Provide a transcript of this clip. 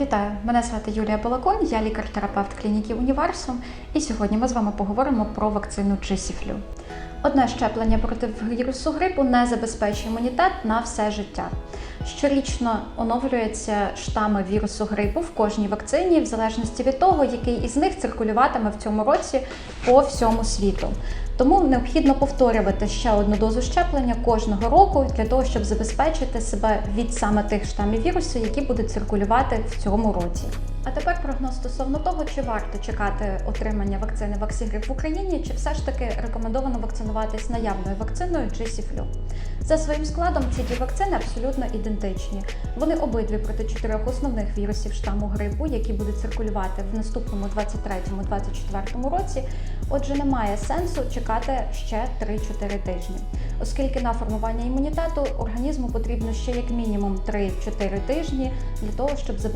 Вітаю! Мене звати Юлія Балакон, я лікар-терапевт клініки Універсум, і сьогодні ми з вами поговоримо про вакцину Чисіфлю. Одне щеплення проти вірусу грипу не забезпечує імунітет на все життя. Щорічно оновлюються штами вірусу грипу в кожній вакцині, в залежності від того, який із них циркулюватиме в цьому році по всьому світу. Тому необхідно повторювати ще одну дозу щеплення кожного року для того, щоб забезпечити себе від саме тих штамів вірусу, які будуть циркулювати в цьому році. А тепер прогноз стосовно того, чи варто чекати отримання вакцини Ваксігрип в Україні, чи все ж таки рекомендовано вакцинуватись наявною вакциною сіфлю. За своїм складом ці дві вакцини абсолютно ідентичні. Вони обидві проти чотирьох основних вірусів штаму грипу, які будуть циркулювати в наступному 23-24 році. Отже, немає сенсу чекати ще 3-4 тижні, оскільки на формування імунітету організму потрібно ще як мінімум 3-4 тижні для того, щоб забезпечити